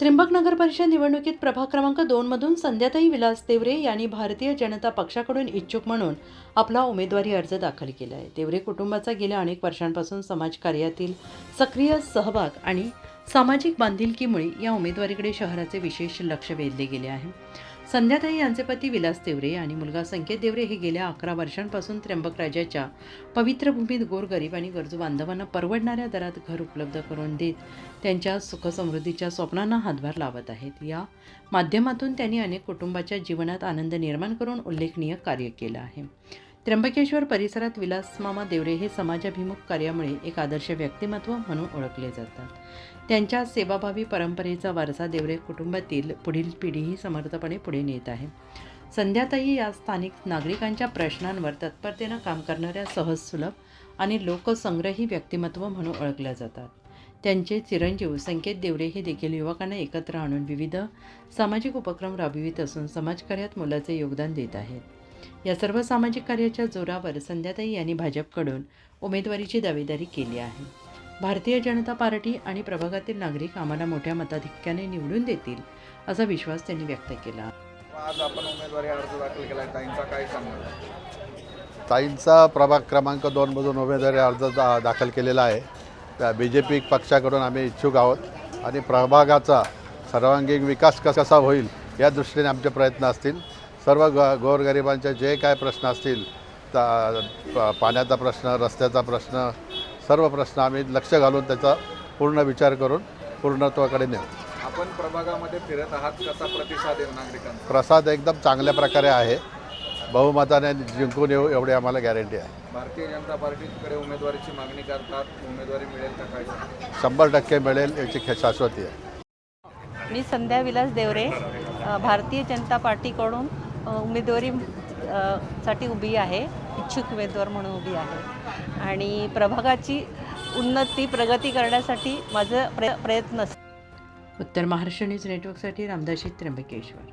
त्र्यंबक नगर परिषद निवडणुकीत प्रभाग क्रमांक दोनमधून संध्याताई विलास तेवरे यांनी भारतीय जनता पक्षाकडून इच्छुक म्हणून आपला उमेदवारी अर्ज दाखल केला आहे. तेवरे कुटुंबाचा गेल्या अनेक वर्षांपासून समाजकार्यातील सक्रिय सहभाग आणि सामाजिक बांधिलकीमुळे या उमेदवारीकडे शहराचे विशेष लक्ष वेधले गेले आहे. संध्याताई यांचे पती विलास तेवरे आणि मुलगा संकेत देवरे हे गेल्या अकरा वर्षांपासून त्र्यंबक राजाच्या पवित्र भूमीत गोरगरीब आणि गरजू बांधवांना परवडणाऱ्या दरात घर उपलब्ध करून देत त्यांच्या सुखसमृद्धीच्या स्वप्नांना हातभार लावत आहेत. या माध्यमातून त्यांनी अनेक कुटुंबाच्या जीवनात आनंद निर्माण करून उल्लेखनीय कार्य केलं आहे. त्र्यंबकेश्वर परिसरात विलासमामा देवरे हे समाजाभिमुख कार्यामुळे एक आदर्श व्यक्तिमत्व म्हणून ओळखले जातात. त्यांच्या सेवाभावी परंपरेचा वारसा देवरे कुटुंबातील पुढील पिढीही समर्थपणे पुढे नेत आहे. संध्याताई या स्थानिक नागरिकांच्या प्रश्नांवर तत्परतेनं काम करणाऱ्या सहज सुलभ आणि लोकसंग्रही व्यक्तिमत्व म्हणून ओळखल्या जातात. त्यांचे चिरंजीव संकेत देवरे हे देखील युवकांना एकत्र आणून विविध सामाजिक उपक्रम राबवित असून समाजकार्यात मोलाचे योगदान देत आहेत. या सर्व सामाजिक कार्याच्या जोरावर संध्याताई यांनी भाजपकडून उमेदवारीची दावेदारी केली आहे. भारतीय जनता पार्टी आणि प्रभागातील नागरिक आम्हाला मोठ्या मताधिक्याने निवडून देतील असा विश्वास त्यांनी व्यक्त केला. आज आपण उमेदवारी अर्ज दाखल केला. ताईंचा काय ताईंचा प्रभाग क्रमांक दोनमधून उमेदवारी अर्ज दा दाखल केलेला आहे. त्या बी जे पी पक्षाकडून आम्ही इच्छुक आहोत आणि प्रभागाचा सर्वांगीण विकास कसा होईल या दृष्टीने आमचे प्रयत्न असतील. सर्व ग गोरगरिबांचे जे काय प्रश्न असतील ता प- पाण्याचा प्रश्न रस्त्याचा प्रश्न सर्व प्रश्न आम्ही लक्ष घालून त्याचा पूर्ण विचार करून पूर्णत्वाकडे नेऊ. आपण प्रभागामध्ये फिरत आहात कसा प्रतिसाद आहे नागरिकांचा? प्रसाद एकदम चांगल्या प्रकारे आहे. बहुमताने जिंकून येऊ एवढी आम्हाला गॅरंटी आहे. भारतीय जनता पार्टीकडे उमेदवारीची मागणी करतात. उमेदवारी मिळेल का काय? शंभर टक्के मिळेल याची खे- शाश्वती आहे. मी संध्या विलास देवरे अ, भारतीय जनता पार्टीकडून उमेदवारी साठी उभी आहे इच्छुक उमेदवार म्हणून उभी आहे. आणि प्रभागाची उन्नती प्रगती करण्यासाठी माझं प्रय प्रयत्न उत्तर महाराष्ट्र न्यूज नेटवर्कसाठी रामदाशी त्र्यंबकेश्वर.